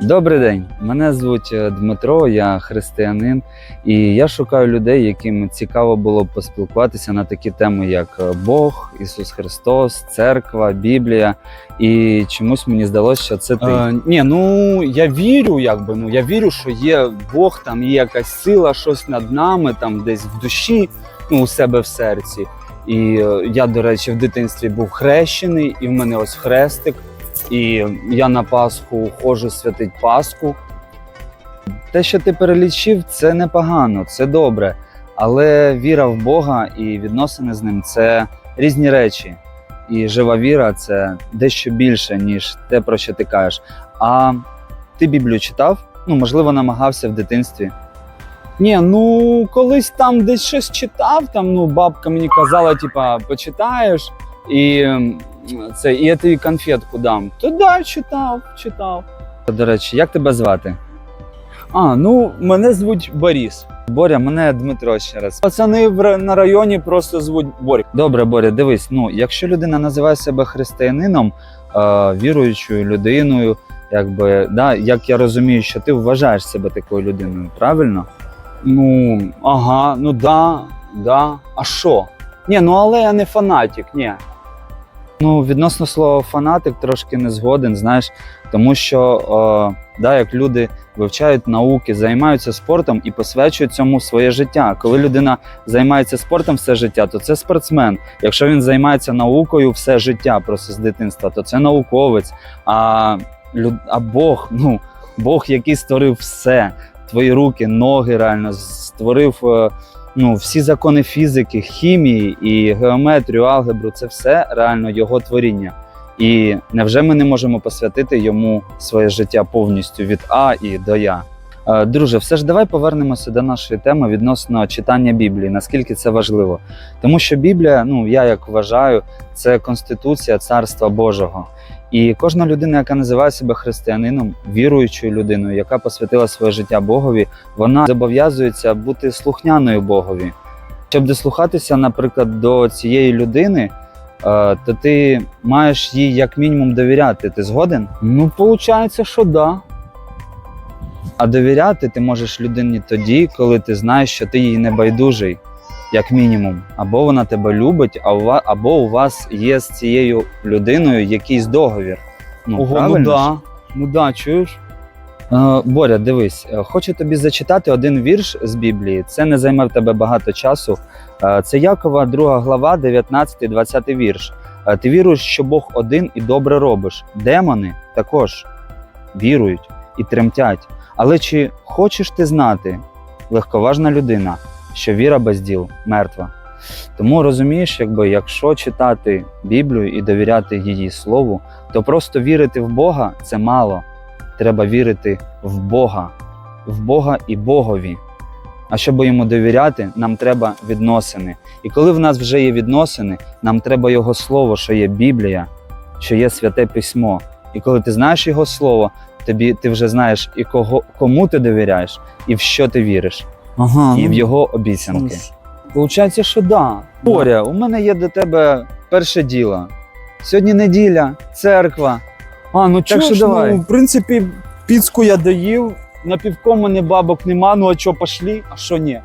Добрий день, мене звуть е, Дмитро, я християнин, і я шукаю людей, яким цікаво було б поспілкуватися на такі теми, як е, Бог, Ісус Христос, Церква, Біблія. І чомусь мені здалося, що це ти. Е, ні, ну я вірю, якби ну я вірю, що є Бог, там є якась сила, щось над нами, там десь в душі, ну у себе в серці. І е, я, до речі, в дитинстві був хрещений, і в мене ось хрестик. І я на Пасху ходжу святить Пасху. Те, що ти перелічив, це непогано, це добре. Але віра в Бога і відносини з ним це різні речі. І жива віра це дещо більше, ніж те, про що ти кажеш. А ти Біблію читав? Ну, можливо, намагався в дитинстві. Ні, ну колись там десь щось читав, там ну бабка мені казала, типа, почитаєш, і це, і я тобі конфетку дам. То да, читав, читав. До речі, як тебе звати? А, ну мене звуть Борис. Боря, мене Дмитро ще раз. Пацани в на районі просто звуть Борь. Добре, Боря, дивись. Ну, якщо людина називає себе християнином, е, віруючою людиною, якби, да, як я розумію, що ти вважаєш себе такою людиною, правильно? Ну, ага, ну да, да. А що? Ні, ну але я не фанатик, ні. Ну, відносно слова фанатик трошки не згоден, знаєш, тому що е, да, як люди вивчають науки, займаються спортом і посвячують цьому своє життя. Коли людина займається спортом все життя, то це спортсмен. Якщо він займається наукою все життя, просто з дитинства, то це науковець. А, люд... а Бог, ну, Бог, який створив все, твої руки, ноги реально створив. Ну, всі закони фізики, хімії і геометрію, алгебру це все реально його творіння. І невже ми не можемо посвятити йому своє життя повністю від А і до Я? Е, Друже, все ж давай повернемося до нашої теми відносно читання Біблії, наскільки це важливо. Тому що Біблія, ну я як вважаю, це конституція Царства Божого. І кожна людина, яка називає себе християнином, віруючою людиною, яка посвятила своє життя Богові, вона зобов'язується бути слухняною Богові. Щоб дослухатися, наприклад, до цієї людини, е, то ти маєш їй як мінімум довіряти. Ти згоден? Ну, виходить, що да. А довіряти ти можеш людині тоді, коли ти знаєш, що ти їй не байдужий, як мінімум. Або вона тебе любить, а у ва- або у вас є з цією людиною якийсь договір. Ну, Ого, ну правильно да. Ну да, чуєш? Е, Боря, дивись, е, хочу тобі зачитати один вірш з Біблії. Це не займе в тебе багато часу. Е, Це Якова, 2 глава, 19-20 вірш. Е, Ти віруєш, що Бог один і добре робиш. Демони також вірують і тремтять. Але чи хочеш ти знати, легковажна людина, що віра без діл мертва? Тому розумієш, якби якщо читати Біблію і довіряти її слову, то просто вірити в Бога це мало треба вірити в Бога, в Бога і Богові. А щоб йому довіряти, нам треба відносини. І коли в нас вже є відносини, нам треба Його слово, що є Біблія, що є святе письмо. І коли ти знаєш Його слово, тобі ти вже знаєш і кого, кому ти довіряєш, і в що ти віриш, Ага. і в його обіцянки. Получається, що да. Боря, у мене є до тебе перше діло. Сьогодні неділя, церква. А, ну чуєш, що давай. ну, в принципі, піцку я доїв, на півкому мене бабок нема, ну а що, пошлі? А що ні?